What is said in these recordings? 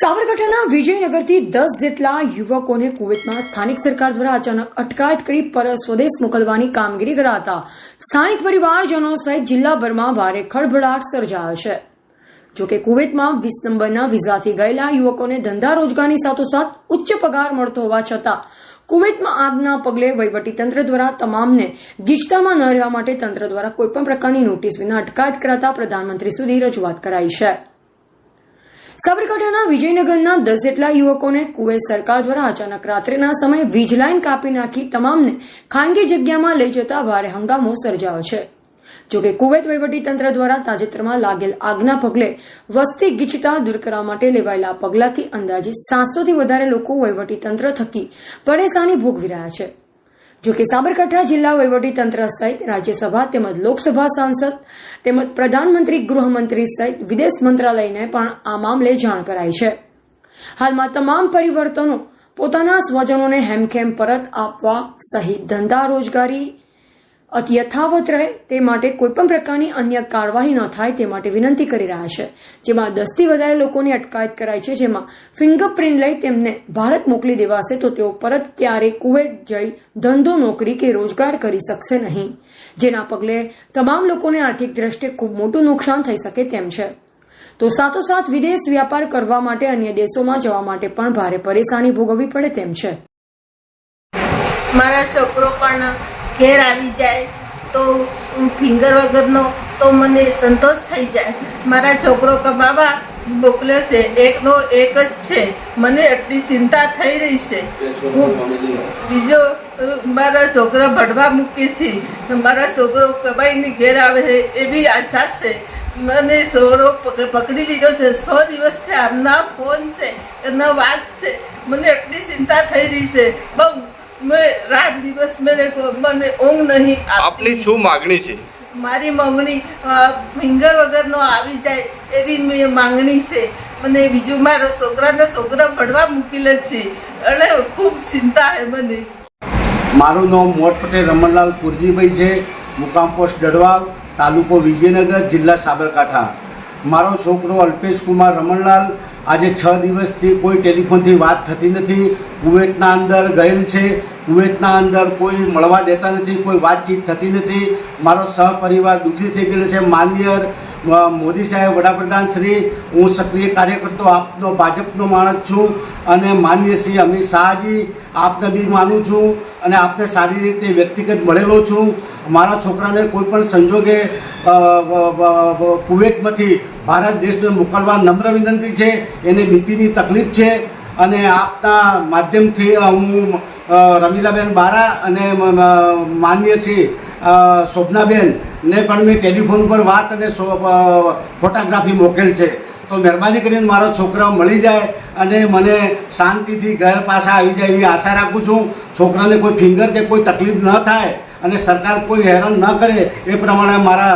સાબરકાંઠાના વિજયનગરથી દસ જેટલા યુવકોને કુવેતમાં સ્થાનિક સરકાર દ્વારા અચાનક અટકાયત કરી પર સ્વદેશ મોકલવાની કામગીરી કરાતા સ્થાનિક પરિવારજનો સહિત જિલ્લાભરમાં ભારે ખળભળાટ સર્જાયો છે. જોકે કુવેતમાં વીસ નંબરના વિઝાથી ગયેલા યુવકોને ધંધા રોજગારની સાથોસાથ ઉચ્ચ પગાર મળતો હોવા છતાં કુવેતમાં આગના પગલે વહીવટીતંત્ર દ્વારા તમામને ગીચતામાં ન રહેવા માટે તંત્ર દ્વારા કોઈપણ પ્રકારની નોટિસ વિના અટકાયત કરાતા પ્રધાનમંત્રી સુધી રજૂઆત કરાઈ છે. સાબરકાંઠાના વિજયનગરના દસ જેટલા યુવકોને કુવૈત સરકાર દ્વારા અચાનક રાત્રિના સમયે વીજ લાઇન કાપી નાખી તમામને ખાનગી જગ્યામાં લઈ જતા ભારે હંગામો સર્જાયો છે. જોકે કુવૈત તંત્ર દ્વારા તાજેતરમાં લાગેલ આગના પગલે વસ્તી ગીચતા દૂર કરવા માટે લેવાયેલા પગલાથી અંદાજે સાતસોથી વધારે લોકો તંત્ર થકી પરેશાની ભોગવી રહ્યા છે. જોકે સાબરકાંઠા જિલ્લા વહીવટીતંત્ર સહિત રાજ્યસભા તેમજ લોકસભા સાંસદ તેમજ પ્રધાનમંત્રી ગૃહમંત્રી સહિત વિદેશ મંત્રાલયને પણ આ મામલે જાણ કરાઈ છે. હાલમાં તમામ પરિવર્તનો પોતાના સ્વજનોને હેમખેમ પરત આપવા સહિત ધંધા રોજગારી યથાવત રહે તે માટે કોઈપણ પ્રકારની અન્ય કાર્યવાહી ન થાય તે માટે વિનંતી કરી રહ્યા છે. જેમાં દસથી વધારે લોકોની અટકાયત કરાઈ છે. જેમાં ફિંગરપ્રિન્ટ લઈ તેમને ભારત મોકલી દેવાશે તો તેઓ પરત ક્યારે કુવૈત જઈ ધંધો, નોકરી કે રોજગાર કરી શકશે નહીં. જેના પગલે તમામ લોકોને આર્થિક દ્રષ્ટિએ ખૂબ મોટું નુકસાન થઈ શકે તેમ છે. તો સાથોસાથ વિદેશ વ્યાપાર કરવા માટે અન્ય દેશોમાં જવા માટે પણ ભારે પરેશાની ભોગવવી પડે તેમ છે. મારા છોકરો પણ ઘેર આવી જાય તો ફિંગર વગરનો તો મને સંતોષ થઈ જાય. મારા છોકરો કમાવા મોકલ્યો છે, એકનો એક જ છે. મને એટલી ચિંતા થઈ રહી છે. હું બીજો મારા છોકરો ભણવા મૂકી છે. મારા છોકરો કમાઈને ઘેર આવે છે એવી આશા છે. મને સોરો પક- પકડી લીધો છે. સો દિવસથી આમના ફોન છે, એના વાત છે. મને એટલી ચિંતા થઈ રહી છે. બહુ મેં રાત દિવસ મેરે મને ઊંઘ નહીં આપની શું માગણી છે? મારી માંગણી ફિંગર વગરનો આવી જાય એવી મેં માંગણી છે. મને બીજું મારા છોકરાને છોકરા ભણવા મૂકેલ જ છે. અને ખૂબ ચિંતા છે મને. મારું નામ મોટ પટેલ રમણલાલ પુરજીભાઈ છે મુકામ પોસ્ટ ડડવાલ તાલુકો વિજયનગર જિલ્લા સાબરકાંઠા. મારો છોકરો અલ્પેશ કુમાર રમણલાલ આજે છ દિવસથી કોઈ ટેલિફોનથી વાત થતી નથી. કુવેતના અંદર ગયેલ છે. કુવેતના અંદર કોઈ મળવા દેતા નથી, કોઈ વાતચીત થતી નથી. મારો સહપરિવાર દુઃખી થઈ ગયેલો છે. માન્ય મોદી સાહેબ, વડાપ્રધાન શ્રી, હું સક્રિય કાર્યકર્તો, આપનો, ભાજપનો માણસ છું અને માન્ય શ્રી અમિત શાહજી, આપને બી માનું છું અને આપને સારી રીતે વ્યક્તિગત મળેલો છું. મારા છોકરાને કોઈ પણ સંજોગે કુવેતમાંથી ભારત દેશને મોકલવા નમ્ર વિનંતી છે. એને બીપીની તકલીફ છે અને આપના માધ્યમથી હું રમીલાબેન બારા અને માન્ય શ્રી શોભનાબેન ને પણ મેં ટેલિફોન પર વાત અને ફોટોગ્રાફી મોકલેલ છે. તો મહેરબાની કરીને મારો છોકરા મળી જાય અને મને શાંતિથી ઘર પાછા આવી જાય એવી આશા રાખું છું. છોકરાને કોઈ ફિંગર કે કોઈ તકલીફ ન થાય અને સરકાર કોઈ હેરાન ન કરે એ પ્રમાણે મારા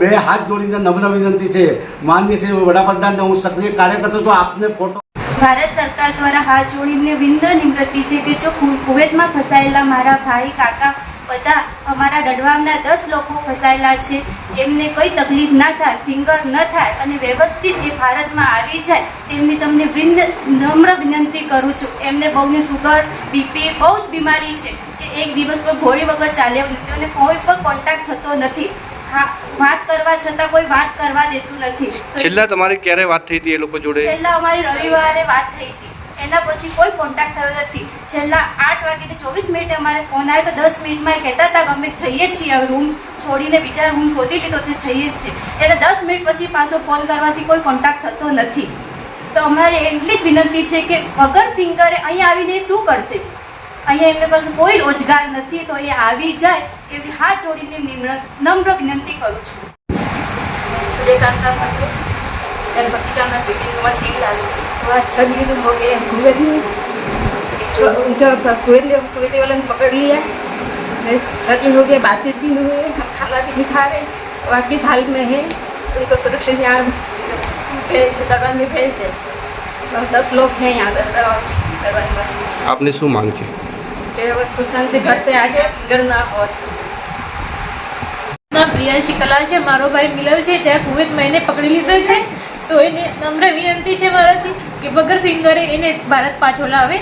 બે હાથ જોડીને નમ્ર વિનંતી છે. માનનીય શ્રી વડાપ્રધાનને હું સક્રિય કાર્યકર્તો છું. આપને ફોટો ભારત સરકાર દ્વારા હાથ જોડીને વિનમ્ર છે કે જો કુવેતમાં ફસાયેલા મારા ભાઈ, કાકા બધા અમારા દડવામના દસ લોકો ફસાયેલા છે. એમને કોઈ તકલીફ ના થાય ફિંગર ન થાય અને વ્યવસ્થિત એ ભારતમાં આવી જાય તેમની તમને વિન્દ નમ્ર વિનંતી કરું છું. એમને બહુને સુગર બીપી બહુ જ બીમારી છે કે એક દિવસ પર ગોળી વગર ચાલે એવું નથી અને કોઈ પણ કોન્ટેક્ટ થતો નથી. હા વાત કરવા છતાં કોઈ વાત કરવા દેતું નથી. છેલ્લા તમારી ક્યારે વાત થઈ હતી એ લોકો જોડે? છેલ્લા અમારી રવિવારે વાત થઈ હતી. એના પછી કોઈ કોન્ટેક્ટ થયો નથી. છેલ્લા આઠ વાગીને ચોવીસ મિનિટે અમારે ફોન આવ્યો તો દસ મિનિટમાં એ કહેતા હતા અમે જઈએ છીએ હવે રૂમ છોડીને બીજા રૂમ શોધી લીધો તે જઈએ છીએ. એટલે દસ મિનિટ પછી પાછો ફોન કરવાથી કોઈ કોન્ટેક્ટ થતો નથી. તો અમારે એટલી જ વિનંતી છે કે વગર ફિંગરે અહીંયા આવીને શું કરશે? અહીંયા એમની પાસે કોઈ રોજગાર નથી, તો એ આવી જાય એવી હાથ જોડીને નિમ્ર નમ્ર વિનંતી કરું છું. સૂર્યકાંતા પાટીલ ત્યારે ભક્તિકાંતા બિપિન કુમાર સિંહ सिंह लालू वो अच्छा दिन हो गए कुवैत में तो उनका कुवैत ने कुवैती वालों ने पकड़ लिया मेरे छः दिन हो गए बातचीत भी नहीं हुई हम खाना भी नहीं खा रहे वहाँ किस हाल में है उनको सुरक्षित यहाँ भेज दरबार में भेज दे तो दस लोग हैं यहाँ दरबार दरबार निवासी આપની શું માંગ છે कि वो सुशांत के घर पे आ जाए फिगर ना हो નામ પ્રિયાંશી કલા છે મારો ભાઈ મિલન છે ત્યાં કુવેત એને પકડી લીધો છે તો એને નમ્ર વિનંતી છે મારાથી કે વગર ફિંગરે એને ભારત પાછો લાવે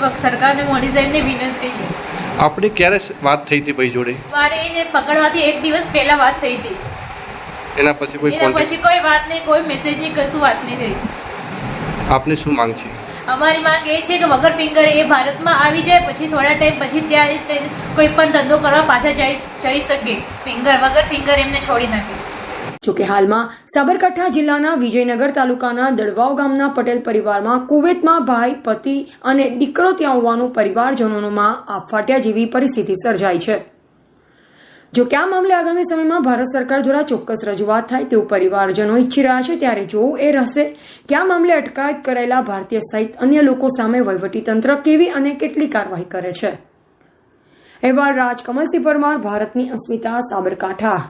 વગ- સરકારને મોદી સાહેબને વિનંતી છે. આપણે ક્યારે વાત થઈ હતી ભાઈ જોડે? મારે એને પકડવાથી એક દિવસ પહેલા વાત થઈ હતી. એના પછી કોઈ એના પછી કોઈ વાત નહીં કોઈ મેસેજ નહીં કશું વાત નહીં થઈ. આપને શું માંગ છે? અમારી માંગ એ છે કે વગર ફિંગર એ ભારતમાં આવી જાય પછી થોડા ટાઈમ પછી ત્યાં કોઈ પણ ધંધો કરવા પાછા જઈ જઈ શકે. ફિંગર વગર ફિંગર એમને છોડી નાખે. જોકે હાલમાં સાબરકાંઠા જિલ્લાના વિજયનગર તાલુકાના દડવાવ ગામના પટેલ પરિવારમાં કુવેતમાં ભાઈ, પતિ અને દીકરો ત્યાં હોવાનું પરિવારજનોમાં આફાટ્યા જેવી પરિસ્થિતિ સર્જાઈ છે. જો કે આ મામલે આગામી સમયમાં ભારત સરકાર દ્વારા ચોક્કસ રજૂઆત થાય તેવું પરિવારજનો ઈચ્છી રહ્યા છે, ત્યારે જોવું એ રહેશે, કે આ મામલે અટકાયત કરાયેલા ભારતીય સહિત અન્ય લોકો સામે વહીવટીતંત્ર કેવી અને કેટલી કાર્યવાહી કરે છે? અહેવાલ રાજ કમલસિંહ પરમાર, ભારતની અસ્મિતા, સાબરકાંઠા.